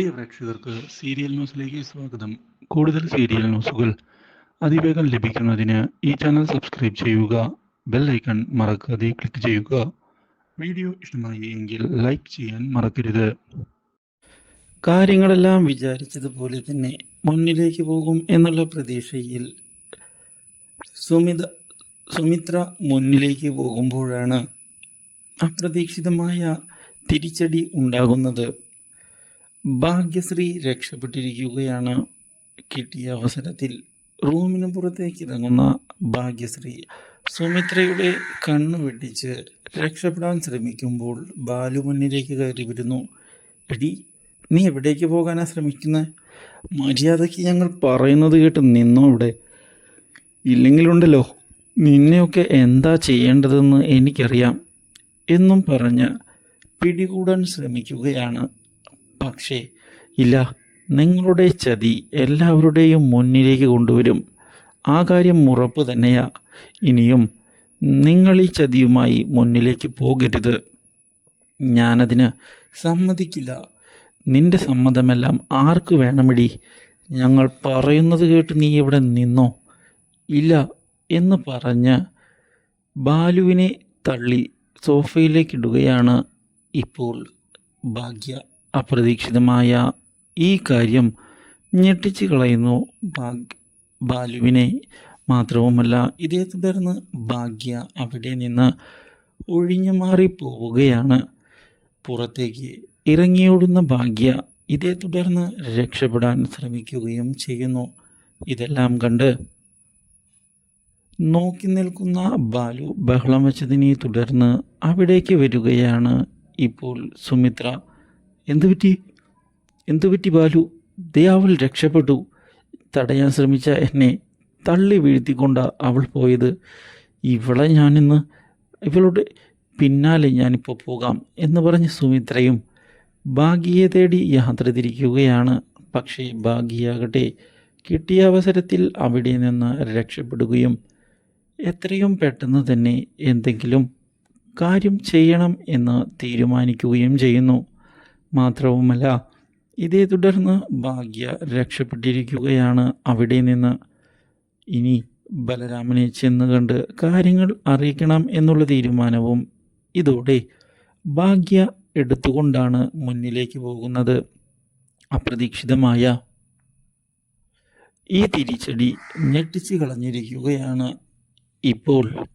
പ്രിയ പ്രേക്ഷകർക്ക് സീരിയൽ ന്യൂസിലേക്ക് സ്വാഗതം. കൂടുതൽ സീരിയൽ ന്യൂസുകൾ അതിവേഗം ലഭിക്കുന്നതിന് ഈ ചാനൽ സബ്സ്ക്രൈബ് ചെയ്യുക ബെൽ ഐക്കൺ മറക്കാതെ ക്ലിക്ക് ചെയ്യുക. വീഡിയോ ഇഷ്ടമായി എങ്കിൽ ലൈക്ക് ചെയ്യാൻ മറക്കരുത്. കാര്യങ്ങളെല്ലാം വിചാരിച്ചതുപോലെ തന്നെ മുന്നിലേക്ക് പോകും എന്നുള്ള പ്രതീക്ഷയിൽ സുമിത സുമിത്ര മുന്നിലേക്ക് പോകുമ്പോഴാണ് അപ്രതീക്ഷിതമായ തിരിച്ചടി ഉണ്ടാകുന്നത്. ഭാഗ്യശ്രീ രക്ഷപ്പെട്ടിരിക്കുകയാണ് കിട്ടിയ അവസരത്തിൽ. റൂമിന് പുറത്തേക്ക് ഇറങ്ങുന്ന ഭാഗ്യശ്രീ സുമിത്രയുടെ കണ്ണു വെട്ടിച്ച് രക്ഷപ്പെടാൻ ശ്രമിക്കുമ്പോൾ ബാലു മുന്നിലേക്ക് കയറി വരുന്നു. എടി നീ എവിടേക്ക് പോകാനാ ശ്രമിക്കുന്നത് മര്യാദയ്ക്ക് ഞങ്ങൾ പറയുന്നത് കേട്ട് നിന്നോ ഇവിടെ ഇല്ലെങ്കിലുണ്ടല്ലോ നിന്നെയൊക്കെ എന്താ ചെയ്യേണ്ടതെന്ന് എനിക്കറിയാം എന്നും പറഞ്ഞ് പിടികൂടാൻ ശ്രമിക്കുകയാണ് പക്ഷേ ഇല്ല നിങ്ങളുടെ ചതി എല്ലാവരുടെയും മുന്നിലേക്ക് കൊണ്ടുവരും. ആ കാര്യം ഉറപ്പ് തന്നെയാ. ഇനിയും നിങ്ങൾ ഈ ചതിയുമായി മുന്നിലേക്ക് പോകരുത്. ഞാനതിന് സമ്മതിക്കില്ല. നിന്റെ സമ്മതമെല്ലാം ആർക്ക് വേണമെടി? ഞങ്ങൾ പറയുന്നത് കേട്ട് നീ ഇവിടെ നിന്നോ? ഇല്ല എന്ന് പറഞ്ഞ് ബാലുവിനെ തള്ളി സോഫയിലേക്കിടുകയാണ് ഇപ്പോൾ ഭാഗ്യ. അപ്രതീക്ഷിതമായ ഈ കാര്യം ഞെട്ടിച്ച് കളയുന്നു ഭാഗ്യ ബാലുവിനെ മാത്രവുമല്ല ഇതേ തുടർന്ന് ഭാഗ്യ അവിടെ നിന്ന് ഒഴിഞ്ഞു മാറി പോവുകയാണ് പുറത്തേക്ക് ഇറങ്ങിയോടുന്ന ഭാഗ്യ ഇതേ തുടർന്ന് രക്ഷപ്പെടാൻ ശ്രമിക്കുകയും ചെയ്യുന്നു. ഇതെല്ലാം കണ്ട് നോക്കി നിൽക്കുന്ന ബാലു ബഹളം വെച്ചതിനെ തുടർന്ന് അവിടേക്ക് വരികയാണ് ഇപ്പോൾ സുമിത്ര. എന്തു പറ്റി? പറ്റി ബാലു? ദേ അവൾ രക്ഷപ്പെട്ടു. തടയാൻ ശ്രമിച്ച എന്നെ തള്ളി വീഴ്ത്തിക്കൊണ്ട അവൾ പോയത്. ഇവളെ ഞാനിന്ന് ഇവളുടെ പിന്നാലെ ഞാനിപ്പോൾ പോകാം എന്ന് പറഞ്ഞ് സുമിത്രയും ഭാഗ്യയെ തേടി യാത്ര തിരിക്കുകയാണ്. പക്ഷേ ഭാഗ്യയാകട്ടെ കിട്ടിയ അവസരത്തിൽ അവിടെ നിന്ന് രക്ഷപ്പെടുകയും എത്രയും പെട്ടെന്ന് തന്നെ എന്തെങ്കിലും കാര്യം ചെയ്യണം എന്ന് തീരുമാനിക്കുകയും ചെയ്യുന്നു. മാത്രവുമല്ല ഇതേ തുടർന്ന് ഭാഗ്യ രക്ഷപ്പെട്ടിരിക്കുകയാണ് അവിടെ നിന്ന്. ഇനി ബലരാമനെ ചെന്ന് കണ്ട് കാര്യങ്ങൾ അറിയിക്കണം എന്നുള്ള തീരുമാനവും ഇതോടെ ഭാഗ്യ എടുത്തുകൊണ്ടാണ് മുന്നിലേക്ക് പോകുന്നത്. അപ്രതീക്ഷിതമായ ഈ തിരിച്ചടി ഞെട്ടിച്ച് കളഞ്ഞിരിക്കുകയാണ് ഇപ്പോൾ.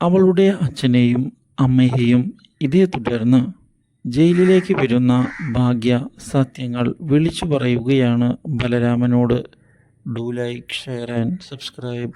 അവളുടെ അച്ഛനെയും അമ്മയെയും ഇതേ തുടർന്ന് ജയിലിലേക്ക് വരുന്ന ഭാഗ്യ സത്യങ്ങൾ വിളിച്ചു പറയുകയാണ് ബലരാമനോട്. Do like share and subscribe